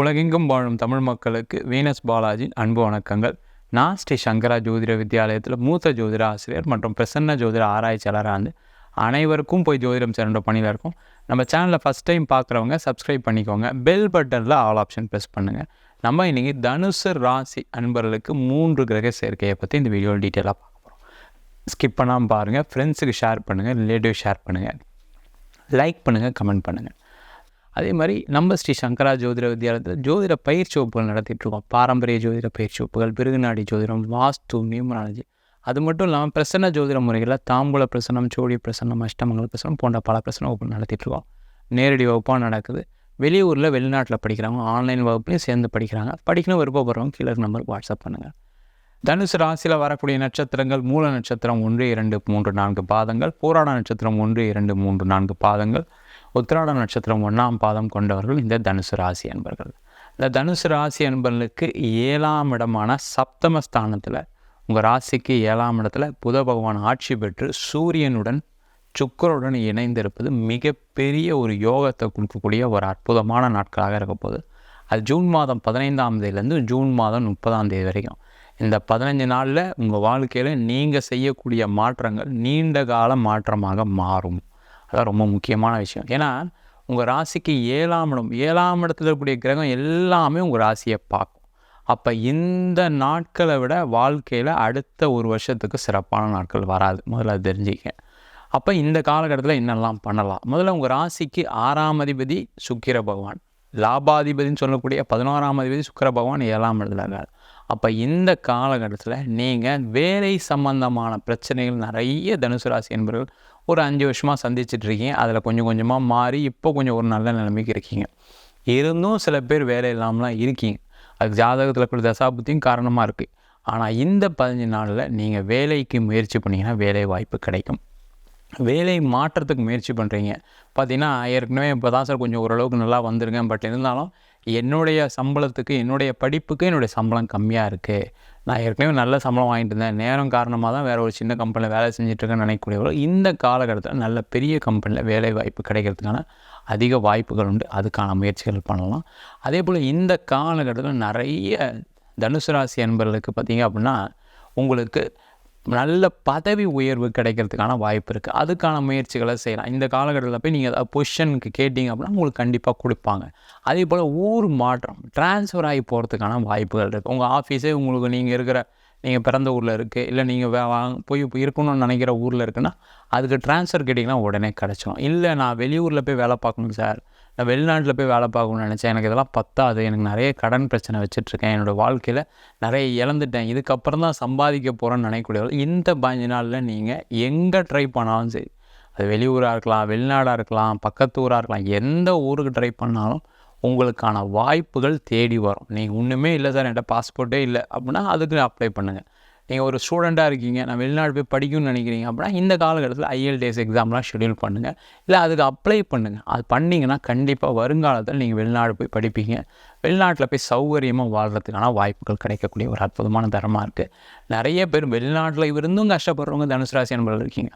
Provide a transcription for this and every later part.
உலகெங்கும் வாழும் தமிழ் மக்களுக்கு வீனஸ் பாலாஜியின் அன்பு வணக்கங்கள். நான் ஸ்ரீ சங்கரா ஜோதிட வித்யாலயத்தில் மூத்த ஜோதிட ஆசிரியர் மற்றும் பிரசன்ன ஜோதிட ஆராய்ச்சியாளராக இருந்து அனைவருக்கும் போய் ஜோதிடம் சேர்ந்த பணியில் இருக்கும். நம்ம சேனலில் ஃபஸ்ட் டைம் பார்க்குறவங்க சப்ஸ்கிரைப் பண்ணிக்கோங்க. பெல் பட்டனில் ஆல் ஆப்ஷன் ப்ரெஸ் பண்ணுங்கள் நம்ம இன்றைக்கி தனுசு ராசி அன்பர்களுக்கு மூன்று கிரக சேர்க்கையை பற்றி இந்த வீடியோவில் டீட்டெயிலாக பார்க்க போகிறோம் ஸ்கிப் பண்ணாமல் பாருங்கள் ஃப்ரெண்ட்ஸுக்கு ஷேர் பண்ணுங்கள் ரிலேட்டிவ் ஷேர் பண்ணுங்கள் லைக் பண்ணுங்கள் கமெண்ட் பண்ணுங்கள் அதே மாதிரி நம்ம ஸ்ரீ சங்கரா ஜோதிட வித்யாலயத்தில் ஜோதிட பயிற்சி வகுப்புகள் நடத்திட்டுருக்கோம் பாரம்பரிய ஜோதிட பயிற்சி வகுப்புகள் பிருகுநாடி ஜோதிடம் வாஸ்து நியூமராலஜி. அது மட்டும் இல்லாமல் பிரசன்ன ஜோதிட முறைகளில் தாம்பூல பிரசனம் சோழி பிரசனம் அஷ்டமங்கல பிரசனம் போன்ற பல பிரசன வகுப்பு நடத்திட்டுருக்கோம் நேரடி வகுப்பாக நடக்குது. வெளியூரில் வெளிநாட்டில் படிக்கிறவங்க ஆன்லைன் வகுப்புலையும் சேர்ந்து படிக்கிறாங்க. படிக்கணும் விருப்பப்படுறவங்க கீழே நம்பருக்கு வாட்ஸ்அப் பண்ணுங்கள் தனுசு ராசியில் வரக்கூடிய நட்சத்திரங்கள் மூல நட்சத்திரம் ஒன்று இரண்டு மூன்று நான்கு பாதங்கள் போராட நட்சத்திரம் ஒன்று இரண்டு மூன்று நான்கு பாதங்கள் உத்திராட நட்சத்திரம் ஒன்றாம் பாதம் கொண்டவர்கள் இந்த தனுசு ராசி அன்பர்கள். இந்த தனுசு ராசி அன்பர்களுக்கு ஏழாம் இடமான சப்தம ஸ்தானத்தில் உங்கள் ராசிக்கு ஏழாம் இடத்துல புத பகவான் ஆட்சி பெற்று சூரியனுடன் சுக்கருடன் இணைந்திருப்பது மிகப்பெரிய ஒரு யோகத்தை கொடுக்கக்கூடிய ஒரு அற்புதமான நாட்களாக இருக்க போகுது. அது ஜூன் மாதம் பதினைந்தாம் தேதியிலேருந்து ஜூன் மாதம் முப்பதாம் தேதி வரைக்கும். இந்த பதினஞ்சு நாளில் உங்கள் வாழ்க்கையில் நீங்கள் செய்யக்கூடிய மாற்றங்கள் நீண்ட கால மாற்றமாக மாறும். அதான் ரொம்ப முக்கியமான விஷயம். ஏன்னா உங்கள் ராசிக்கு ஏழாம் இடம் ஏழாம் இடத்துல இருக்கக்கூடிய கிரகம் எல்லாமே உங்கள் ராசியை பார்க்கும். அப்போ இந்த நாட்களை விட வாழ்க்கையில் அடுத்த ஒரு வருஷத்துக்கு சிறப்பான நாட்கள் வராது. முதல்ல அது தெரிஞ்சுக்க. அப்போ இந்த காலகட்டத்தில் என்னெல்லாம் பண்ணலாம்? முதல்ல உங்கள் ராசிக்கு ஆறாம் அதிபதி சுக்கிர பகவான். லாபாதிபதினு சொல்லக்கூடிய பதினோராம் அதிபதி சுக்கிர பகவான் ஏழாம் இடத்துல இருக்கார். அப்போ இந்த காலகட்டத்தில் நீங்கள் வேலை சம்பந்தமான பிரச்சனைகள் நிறைய தனுசு ராசி என்பவர்கள் ஒரு அஞ்சு வருஷமாக சந்திச்சிட்ருக்கீங்க. அதில் கொஞ்சம் கொஞ்சமாக மாறி இப்போ கொஞ்சம் ஒரு நல்ல நிலைமைக்கு இருக்கீங்க. இருந்தும் சில பேர் வேலை இல்லாமலாம் இருக்கீங்க. அது ஜாதகத்தில் இருக்கிற தசாபுத்தியும் காரணமாக இருக்குது ஆனால் இந்த பதினஞ்சு நாளில் நீங்கள் வேலைக்கு முயற்சி பண்ணிங்கன்னா வேலை வாய்ப்பு கிடைக்கும். வேலை மாற்றத்துக்கு முயற்சி பண்ணுறீங்க பார்த்தீங்கன்னா ஏற்கனவே இப்போ தான் சார் கொஞ்சம் ஓரளவுக்கு நல்லா வந்திருக்கேன். பட் இருந்தாலும் என்னுடைய சம்பளத்துக்கு என்னுடைய படிப்புக்கு என்னுடைய சம்பளம் கம்மியாக இருக்குது நான் ஏற்கனவே நல்ல சம்பளம் வாங்கிட்டு இருந்தேன். நேரம் காரணமாக தான் வேறு ஒரு சின்ன கம்பெனியில் வேலை செஞ்சுட்ருக்கேன்னு நினைக்கக்கூடியவர்கள் இந்த காலகட்டத்தில் நல்ல பெரிய கம்பெனியில் வேலை வாய்ப்பு கிடைக்கிறதுக்கான அதிக வாய்ப்புகள் உண்டு. அதுக்கான முயற்சிகள் பண்ணலாம். அதே போல் இந்த காலகட்டத்தில் நிறைய தனுசு ராசி அன்பர்களுக்கு பார்த்தீங்க அப்படின்னா உங்களுக்கு நல்ல பதவி உயர்வு கிடைக்கிறதுக்கான வாய்ப்பு இருக்குது அதுக்கான முயற்சிகளை செய்யலாம். இந்த காலகட்டத்தில் போய் நீங்கள் ஏதாவது பொசிஷனுக்கு கேட்டிங்க அப்படின்னா உங்களுக்கு கண்டிப்பாக கொடுப்பாங்க. அதே போல் ஊர் மாற்றம் ட்ரான்ஸ்ஃபர் ஆகி போகிறதுக்கான வாய்ப்புகள் இருக்குது உங்கள் ஆஃபீஸே உங்களுக்கு நீங்கள் இருக்கிற நீங்கள் பிறந்த ஊரில் இருக்குது இல்லை நீங்கள் வே வாங்க போய் இருக்கணும்னு நினைக்கிற ஊரில் இருக்குன்னா அதுக்கு ட்ரான்ஸ்ஃபர் கேட்டிங்கன்னா உடனே கிடச்சிடும் இல்லை நான் வெளியூரில் போய் வேலை பார்க்கணும் சார். நான் வெளிநாட்டில் போய் வேலை பார்க்கணும்னு நினச்சேன். எனக்கு இதெல்லாம் பத்தாது. எனக்கு நிறைய கடன் பிரச்சனை வச்சுட்ருக்கேன் என்னோடய வாழ்க்கையில் நிறைய இழந்துட்டேன். இதுக்கப்புறம் தான் சம்பாதிக்க போகிறேன்னு நினைக்கக்கூடியவர்கள் இந்த பாஞ்சு நாளில் நீங்கள் எங்கே ட்ரை பண்ணாலும் சரி அது வெளியூராக இருக்கலாம் வெளிநாடாக இருக்கலாம் பக்கத்து ஊராக இருக்கலாம் எந்த ஊருக்கு ட்ரை பண்ணாலும் உங்களுக்கான வாய்ப்புகள் தேடி வரும். நீங்கள் ஒன்றுமே இல்லை சார். என்கிட்ட பாஸ்போர்ட்டே இல்லை அப்படின்னா அதுக்கு அப்ளை பண்ணுங்கள் நீங்கள் ஒரு ஸ்டூடெண்ட்டாக இருக்கீங்க நான் வெளிநாடு போய் படிக்கணும்னு நினைக்கிறீங்க அப்படின்னா இந்த காலகட்டத்தில் ஐஎல்டிஎஸ் எக்ஸாம்லாம் ஷெடியூல் பண்ணுங்கள் இல்லை அதுக்கு அப்ளை பண்ணுங்கள் அது பண்ணிங்கன்னா கண்டிப்பாக வருங்காலத்தில் நீங்கள் வெளிநாடு போய் படிப்பீங்க. வெளிநாட்டில் போய் சௌகரியமாக வாழ்கிறதுக்கான வாய்ப்புகள் கிடைக்கக்கூடிய ஒரு அற்புதமான தரமாக இருக்குது நிறைய பேர் வெளிநாட்டில் இருந்தும் கஷ்டப்படுறவங்க தனுசு ராசி அன்பர்கள் இருக்கீங்க.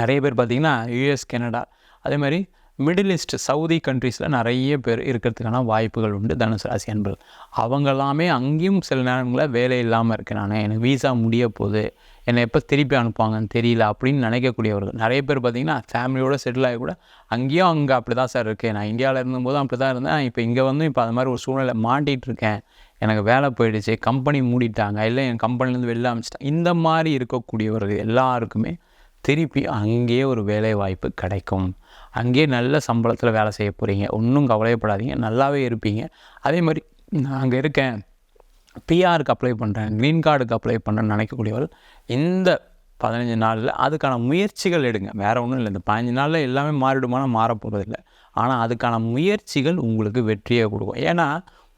நிறைய பேர் பார்த்திங்கன்னா யூஎஸ் கனடா அதே மாதிரி மிடில் ஈஸ்ட் சவுதி கண்ட்ரீஸில் நிறைய பேர் இருக்கிறதுக்கான வாய்ப்புகள் உண்டு தனுசு ராசி அன்பர்கள். அவங்கெல்லாமே அங்கேயும் சில நேரங்களில் வேலை இல்லாமல் இருக்கேன் நான் எனக்கு வீசா முடிய போகுது என்னை எப்போ திருப்பி அனுப்புவாங்கன்னு தெரியல அப்படின்னு நினைக்கக்கூடியவர்கள். நிறைய பேர் பார்த்திங்கன்னா ஃபேமிலியோடு செட்டில் ஆகி கூட அங்கேயும் அங்கே அப்படி தான் சார் இருக்கேன் நான் இந்தியாவில் இருந்தபோதும் அப்படி தான் இருந்தேன் இப்போ இங்கே வந்து இப்போ அது மாதிரி ஒரு சூழ்நிலை மாட்டிகிட்டு இருக்கேன். எனக்கு வேலை போயிடுச்சு கம்பெனி மூடிட்டாங்க. இல்லை என் கம்பெனிலேருந்து வெளில அமைச்சிட்டாங்க. இந்த மாதிரி இருக்கக்கூடியவர்கள் எல்லாருக்குமே திருப்பி அங்கேயே ஒரு வேலை வாய்ப்பு கிடைக்கும். அங்கேயே நல்ல சம்பளத்தில் வேலை செய்ய போகிறீங்க ஒன்றும் கவலையப்படாதீங்க நல்லாவே இருப்பீங்க. அதே மாதிரி நான் அங்கே இருக்கேன். பிஆருக்கு அப்ளை பண்ணுறேன் க்ரீன் கார்டுக்கு அப்ளை பண்ணுறேன்னு நினைக்கக்கூடியவர்கள் இந்த பதினஞ்சு நாளில் அதுக்கான முயற்சிகள் எடுங்க. வேறு ஒன்றும் இல்லை. இந்த பதினஞ்சு நாளில் எல்லாமே மாறிடுமானா மாறப்போகிறதில்லை ஆனால் அதுக்கான முயற்சிகள் உங்களுக்கு வெற்றியை கொடுக்கும். ஏன்னா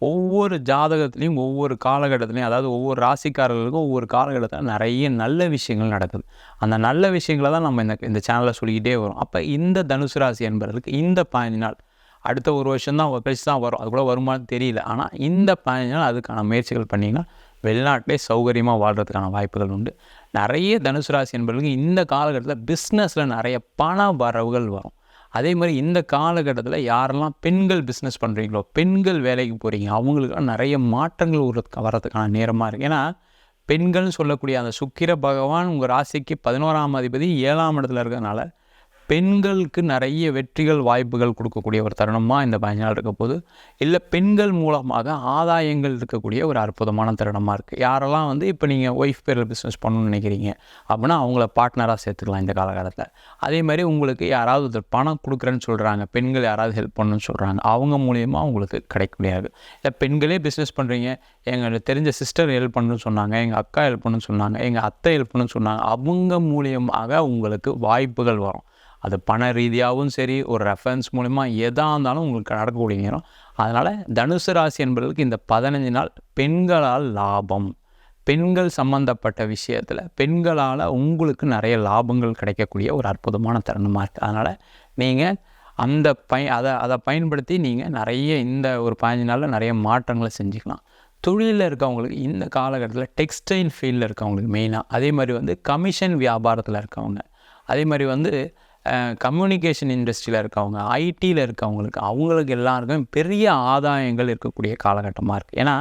ஒவ்வொரு ஜாதகத்துலேயும் ஒவ்வொரு காலகட்டத்துலேயும் அதாவது ஒவ்வொரு ராசிக்காரர்களுக்கும் ஒவ்வொரு காலகட்டத்தில் நிறைய நல்ல விஷயங்கள் நடக்குது. அந்த நல்ல விஷயங்களை தான் நம்ம இந்த இந்த சேனலில் சொல்லிக்கிட்டே வரும். அப்போ இந்த தனுசு ராசி என்பதற்கு இந்த பதினஞ்சு நாள் அடுத்த ஒரு வருஷம் தான் கழிச்சு தான் வரும். அது கூட வருமானு தெரியல. ஆனால் இந்த பதினஞ்சு நாள் அதுக்கான முயற்சிகள் பண்ணிங்கன்னா வெளிநாட்டிலே சௌகரியமாக வாழ்கிறதுக்கான வாய்ப்புகள் உண்டு. நிறைய தனுசு ராசி என்பவர்களுக்கு இந்த காலகட்டத்தில் பிஸ்னஸில் நிறைய பண வரவுகள் வரும். அதே மாதிரி இந்த காலகட்டத்தில் யாரெல்லாம் பெண்கள் பிஸ்னஸ் பண்ணுறீங்களோ பெண்கள் வேலைக்கு போகிறீங்க அவங்களுக்கெல்லாம் நிறைய மாற்றங்கள் ஒரு வர்றதுக்கான நேரமாக இருக்குது ஏன்னா பெண்கள்னு சொல்லக்கூடிய அந்த சுக்கிர பகவான் உங்கள் ராசிக்கு பதினோராம் அதிபதி ஏழாம் இடத்துல இருக்கிறதுனால பெண்களுக்கு நிறைய வெற்றிகள் வாய்ப்புகள் கொடுக்கக்கூடிய ஒரு தருணமாக இந்த பதினஞ்சு நாள் இருக்க போது இல்லை பெண்கள் மூலமாக ஆதாயங்கள் இருக்கக்கூடிய ஒரு அற்புதமான தருணமாக இருக்குது யாரெல்லாம் வந்து இப்போ நீங்கள் ஒய்ஃப் பேரில் பிஸ்னஸ் பண்ணணும்னு நினைக்கிறீங்க அப்படின்னா அவங்கள பார்ட்னராக சேர்த்துக்கலாம் இந்த காலகட்டத்தில். அதே மாதிரி உங்களுக்கு யாராவது ஒருத்தர் பணம் கொடுக்குறேன்னு சொல்கிறாங்க பெண்கள் யாராவது ஹெல்ப் பண்ணணும்னு சொல்கிறாங்க அவங்க மூலியமாக உங்களுக்கு கிடைக்க முடியாது இல்லை பெண்களே பிஸ்னஸ் பண்ணுறீங்க எங்களுக்கு தெரிஞ்ச சிஸ்டர் ஹெல்ப் பண்ணணும்னு சொன்னாங்க எங்கள் அக்கா ஹெல்ப் பண்ணணும்னு சொன்னாங்க எங்கள் அத்தை ஹெல்ப் பண்ணணும்னு சொன்னாங்க அவங்க மூலியமாக உங்களுக்கு வாய்ப்புகள் வரும். அது பண ரீதியாகவும் சரி ஒரு ரெஃபரன்ஸ் மூலிமா எதாக இருந்தாலும் உங்களுக்கு நடக்கக்கூடிய நேரம். அதனால் தனுசு ராசி என்பவர்களுக்கு இந்த பதினஞ்சு நாள் பெண்களால் லாபம். பெண்கள் சம்மந்தப்பட்ட விஷயத்தில் பெண்களால் உங்களுக்கு நிறைய லாபங்கள் கிடைக்கக்கூடிய ஒரு அற்புதமான தருணமாக இருக்குது அதனால் நீங்கள் அந்த பய அதை அதை பயன்படுத்தி நீங்கள் நிறைய இந்த ஒரு பதினஞ்சு நாளில் நிறைய மாற்றங்களை செஞ்சுக்கலாம். தொழிலில் இருக்கவங்களுக்கு இந்த காலகட்டத்தில் டெக்ஸ்டைல் ஃபீல்டில் இருக்கவங்களுக்கு மெயினாக அதே மாதிரி வந்து கமிஷன் வியாபாரத்தில் இருக்கவங்க அதே மாதிரி வந்து கம்யூனிகேஷன் இண்டஸ்ட்ரியில் இருக்கவங்க ஐடியில் இருக்கவங்களுக்கு அவங்களுக்கு எல்லாருக்கும் பெரிய ஆதாயங்கள் இருக்கக்கூடிய காலகட்டமாக இருக்குது ஏன்னா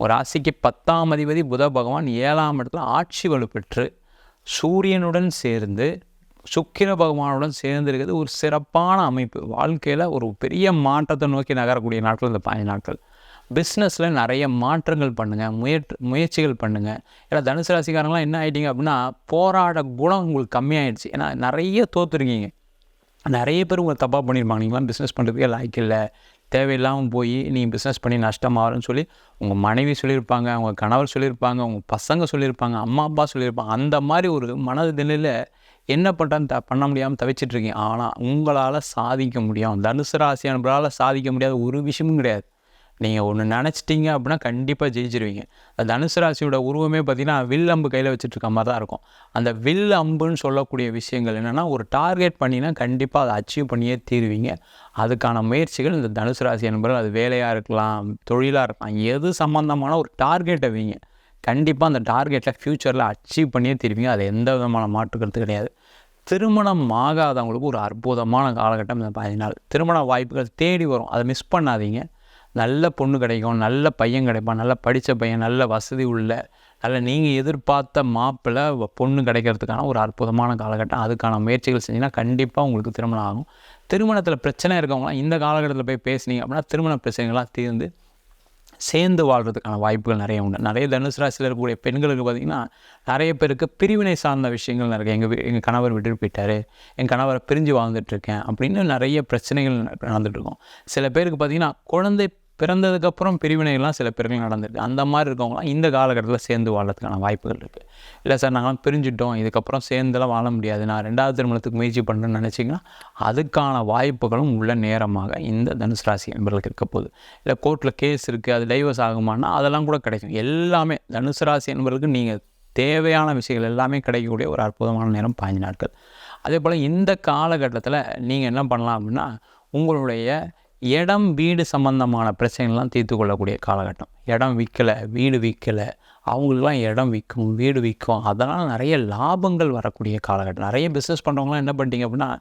ஒரு ராசிக்கு பத்தாம் அதிபதி புத பகவான் ஏழாம் இடத்துல ஆட்சி வலுப்பெற்று சூரியனுடன் சேர்ந்து சுக்கிர பகவானுடன் சேர்ந்து இருக்கிறது ஒரு சிறப்பான அமைப்பு. வாழ்க்கையில் ஒரு பெரிய மாற்றத்தை நோக்கி நகரக்கூடிய நாட்கள் இந்த பதினஞ்சு நாட்கள். பிஸ்னஸில் நிறைய மாற்றங்கள் பண்ணுங்கள் முயற்சி முயற்சிகள் பண்ணுங்கள் ஏன்னா தனுசு ராசிக்காரங்களாம் என்ன ஆகிட்டீங்க அப்படின்னா போராட குணம் உங்களுக்கு கம்மியாயிடுச்சு. ஏன்னா நிறைய தோற்றுருக்கீங்க நிறைய பேர் உங்களை தப்பாக பண்ணியிருப்பாங்க. நீங்களாம் பிஸ்னஸ் பண்ணுறதுக்கே லாய்க்கு இல்லை. தேவையில்லாமல் போய் நீங்கள் பிஸ்னஸ் பண்ணி நஷ்டமாகறன்னு சொல்லி உங்கள் மனைவி சொல்லியிருப்பாங்க உங்கள் கணவர் சொல்லியிருப்பாங்க உங்கள் பசங்க சொல்லியிருப்பாங்க அம்மா அப்பா சொல்லியிருப்பாங்க. அந்த மாதிரி ஒரு மனதில் என்ன பண்ணுறான்னு த பண்ண முடியாமல் தவிச்சிட்ருக்கீங்க ஆனால் உங்களால் சாதிக்க முடியும். தனுசு ராசி அனுப்புறால் சாதிக்க முடியாத ஒரு விஷயமும் கிடையாது. நீங்கள் ஒன்று நினச்சிட்டிங்க அப்படின்னா கண்டிப்பாக ஜெயிச்சிருவீங்க. அந்த தனுசு ராசியோட உருவமே பார்த்திங்கன்னா வில் அம்பு கையில் வச்சுட்ருக்க மாதிரி தான் இருக்கும். அந்த வில் அம்புன்னு சொல்லக்கூடிய விஷயங்கள் என்னென்னா ஒரு டார்கெட் பண்ணினா கண்டிப்பாக அதை அச்சீவ் பண்ணியே தீருவீங்க. அதுக்கான முயற்சிகள் இந்த தனுசு ராசி என்பது அது வேலையாக இருக்கலாம் தொழிலாக இருக்கலாம் எது சம்மந்தமான ஒரு டார்கெட்டை வைங்க. கண்டிப்பாக அந்த டார்கெட்டில் ஃப்யூச்சரில் அச்சீவ் பண்ணியே தீருவீங்க. அது எந்த விதமான மாற்றுக்கிறது கிடையாது. திருமணம் ஆகாதவங்களுக்கு ஒரு அற்புதமான காலகட்டம் இந்த பதினாலு. நாள் திருமண வாய்ப்புகள் தேடி வரும். அதை மிஸ் பண்ணாதீங்க. நல்ல பொண்ணு கிடைக்கும் நல்ல பையன் கிடைப்பான் நல்ல படித்த பையன் நல்ல வசதி உள்ள நல்ல நீங்கள் எதிர்பார்த்த மாப்பிள்ளை பொண்ணு கிடைக்கிறதுக்கான ஒரு அற்புதமான காலகட்டம். அதுக்கான முயற்சிகள் செஞ்சிங்கன்னா கண்டிப்பாக உங்களுக்கு திருமணம் ஆகும். திருமணத்தில் பிரச்சனை இருக்கவங்களாம் இந்த காலகட்டத்தில் போய் பேசுனீங்க அப்படின்னா திருமண பிரச்சனைகள்லாம் தீர்ந்து சேர்ந்து வாழ்கிறதுக்கான வாய்ப்புகள் நிறைய உண்டு. நிறைய தனுசு ராசியில் இருக்கக்கூடிய பெண்களுக்கு பார்த்திங்கன்னா நிறைய பேருக்கு பிரிவினை சார்ந்த விஷயங்கள் நிறைய. எங்கள் எங்கள் கணவர் விட்டுட்டு போயிட்டார். என் கணவரை பிரிஞ்சு வாழ்ந்துட்டுருக்கேன் அப்படின்னு நிறைய பிரச்சனைகள் நடந்துகிட்ருக்கோம் சில பேருக்கு பார்த்திங்கன்னா குழந்தை பிறந்ததுக்கப்புறம் பிரிவினைகள்லாம் சில பேர்கள் நடந்துருக்கு. அந்த மாதிரி இருக்கவங்களாம் இந்த காலகட்டத்தில் சேர்ந்து வாழறதுக்கான வாய்ப்புகள் இருக்குது இல்லை சார் நாங்களாம் பிரிஞ்சுட்டோம். இதுக்கப்புறம் சேர்ந்துலாம் வாழ முடியாது. நான் ரெண்டாவது திருமணத்துக்கு முயற்சி பண்ணுறேன்னு நினச்சிங்கன்னா அதுக்கான வாய்ப்புகளும் உள்ள நேரமாக இந்த தனுசு ராசி என்பர்களுக்கு இருக்க போகுது. இல்லை கோர்ட்டில் கேஸ் இருக்குது அது டைவர்ஸ் ஆகுமானா அதெல்லாம் கூட கிடைக்கும். எல்லாமே தனுசு ராசி என்பர்களுக்கு நீங்கள் தேவையான விஷயங்கள் எல்லாமே கிடைக்கக்கூடிய ஒரு அற்புதமான நேரம் பாஞ்சு நாட்கள். அதே போல் இந்த காலகட்டத்தில் நீங்கள் என்ன பண்ணலாம் அப்படின்னா உங்களுடைய இடம் வீடு சம்மந்தமான பிரச்சனைகள்லாம் தீர்த்து கொள்ளக்கூடிய காலகட்டம். இடம் விற்கலை வீடு விற்கலை. அவங்களுக்குலாம் இடம் விற்கும் வீடு விற்கும். அதனால் நிறைய லாபங்கள் வரக்கூடிய காலகட்டம். நிறைய பிஸ்னஸ் பண்ணுறவங்களாம் என்ன பண்ணிட்டீங்க அப்படின்னா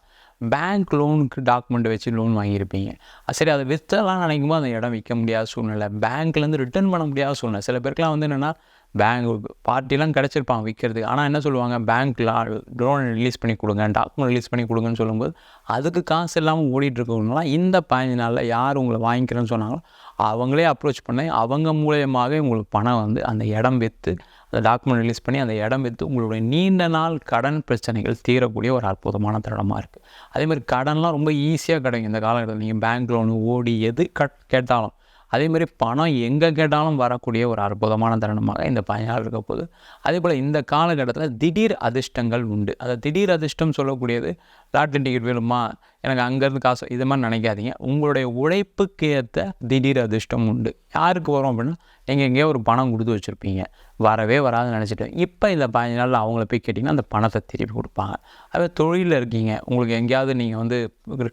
பேங்க் லோனுக்கு டாக்குமெண்ட் வச்சு லோன் வாங்கியிருப்பீங்க. சரி அதை விற்றலாம் நினைக்கும் போது அந்த இடம் விற்க முடியாத சூழ்நிலை. பேங்க்லேருந்து ரிட்டர்ன் பண்ண முடியாத சூழ்நிலை. சில பேருக்குலாம் வந்து என்னென்னா பேங்க் பார்ட்டிலாம் கிடச்சிருப்பாங்க விற்கிறதுக்கு ஆனால் என்ன சொல்லுவாங்க? பேங்க்கில் லோன் ரிலீஸ் பண்ணி கொடுங்க டாக்குமெண்ட் ரிலீஸ் பண்ணி கொடுங்கன்னு சொல்லும்போது அதுக்கு காசு இல்லாமல் ஓடிட்டுருக்கவங்களாம் இந்த பதினஞ்சு நாளில் யார் உங்களை வாங்கிக்கிறேன்னு சொன்னாங்களோ அவங்களே அப்ரோச் பண்ணி அவங்க மூலியமாக உங்களுக்கு பணம் வந்து அந்த இடம் விற்று அந்த டாக்குமெண்ட் ரிலீஸ் பண்ணி அந்த இடம் விற்று உங்களுடைய நீண்ட நாள் கடன் பிரச்சனைகள் தீரக்கூடிய ஒரு அற்புதமான தருணமாக இருக்குது அதே மாதிரி கடன்லாம் ரொம்ப ஈஸியாக கிடைக்கும் இந்த காலகட்டத்தில். நீங்கள் பேங்க் லோனு ஓடி எது கட் கேட்டாலும் அதே மாதிரி பணம் எங்கே கேட்டாலும் வரக்கூடிய ஒரு அற்புதமான தருணமாக இந்த பயனால் இருக்க போகுது. அதே போல் இந்த காலகட்டத்தில் திடீர் அதிர்ஷ்டங்கள் உண்டு. அதை திடீர் அதிர்ஷ்டம் சொல்லக்கூடியது லாட்ரி டிக்கெட் வேணுமா? எனக்கு அங்கேருந்து காசு இது மாதிரி நினைக்காதீங்க. உங்களுடைய உழைப்புக்கு ஏற்ற திடீர் அதிர்ஷ்டம் உண்டு. யாருக்கு வரும் அப்படின்னா நீங்கள் எங்கேயோ ஒரு பணம் கொடுத்து வச்சுருப்பீங்க. வரவே வராதுன்னு நினச்சிட்டு. இப்போ இந்த பதினஞ்சு நாளில் அவங்கள போய் கேட்டிங்கன்னா அந்த பணத்தை திருப்பி கொடுப்பாங்க. அதே தொழிலில் இருக்கீங்க. உங்களுக்கு எங்கேயாவது நீங்கள் வந்து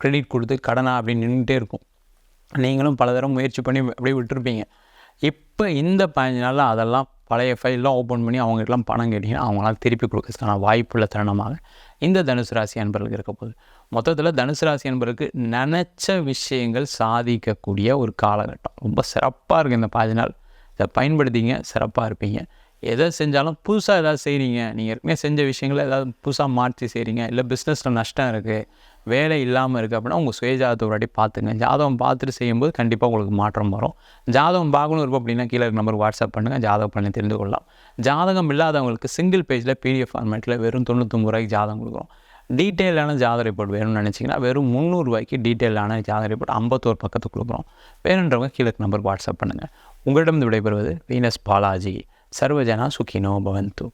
கிரெடிட் கொடுத்து கடனா அப்படின்னு நின்றுட்டே இருக்கும். நீங்களும் பல தடவை முயற்சி பண்ணி அப்படியே விட்டுருப்பீங்க. இப்போ இந்த பதினஞ்சு நாளில் அதெல்லாம் பழைய ஃபைல்லாம் ஓப்பன் பண்ணி அவங்ககிட்டலாம் பணம் கேட்டிங்கன்னா அவங்களால திருப்பி கொடுக்கறதுக்கான வாய்ப்புள்ள தருணமாக இந்த தனுசு ராசி அன்பர்களுக்கு இருக்க போகுது. மொத்தத்தில் தனுசு ராசி அன்பர்களுக்கு நினச்ச விஷயங்கள் சாதிக்கக்கூடிய ஒரு காலகட்டம். ரொம்ப சிறப்பாக இருக்குது இந்த பாதி நாள். இதை பயன்படுத்திங்க சிறப்பாக இருப்பீங்க. எதை செஞ்சாலும் புதுசாக ஏதாவது செய்கிறீங்க நீங்கள் ஏற்கனவே செஞ்ச விஷயங்களை ஏதாவது புதுசாக மாற்றி செய்கிறீங்க இல்லை பிஸ்னஸில் நஷ்டம் இருக்குது வேலை இல்லாமல் இருக்குது அப்படின்னா உங்கள் சுயஜாதத்தை ஒரு வாட்டி பார்த்துங்க. ஜாதகம் பார்த்துட்டு செய்யும்போது கண்டிப்பாக உங்களுக்கு மாற்றம் வரும். ஜாதகம் பார்க்கணும் இருக்கும் அப்படின்னா கீழே நம்பருக்கு வாட்ஸ்அப் பண்ணுங்கள் ஜாதகம் பண்ணி தெரிந்து கொள்ளலாம். ஜாதகம் இல்லாதவங்களுக்கு சிங்கிள் பேஜில் பிடிஎஃப் ஃபார்மேட்டில் வெறும் தொண்ணூத்தொம்பது ரூபாய்க்கு ஜாதகம் கொடுக்குறோம். டீட்டெயிலான ஜாதக ரிப்போர்ட் வேணும்னு நினச்சிங்கன்னா வெறும் முந்நூறுரூவாய்க்கு டீட்டெயிலான ஜாதக ரிப்போர்ட் ஐம்பத்தோரு பக்கத்துக்கு கொடுக்குறோம். வேணுன்றவங்க கீழே நம்பர் நம்பருக்கு வாட்ஸ்அப் பண்ணுங்கள் உங்களிடம் விடைபெறுவது வீனஸ் பாலாஜி. சர்வஜனா சுகினோ பவந்து.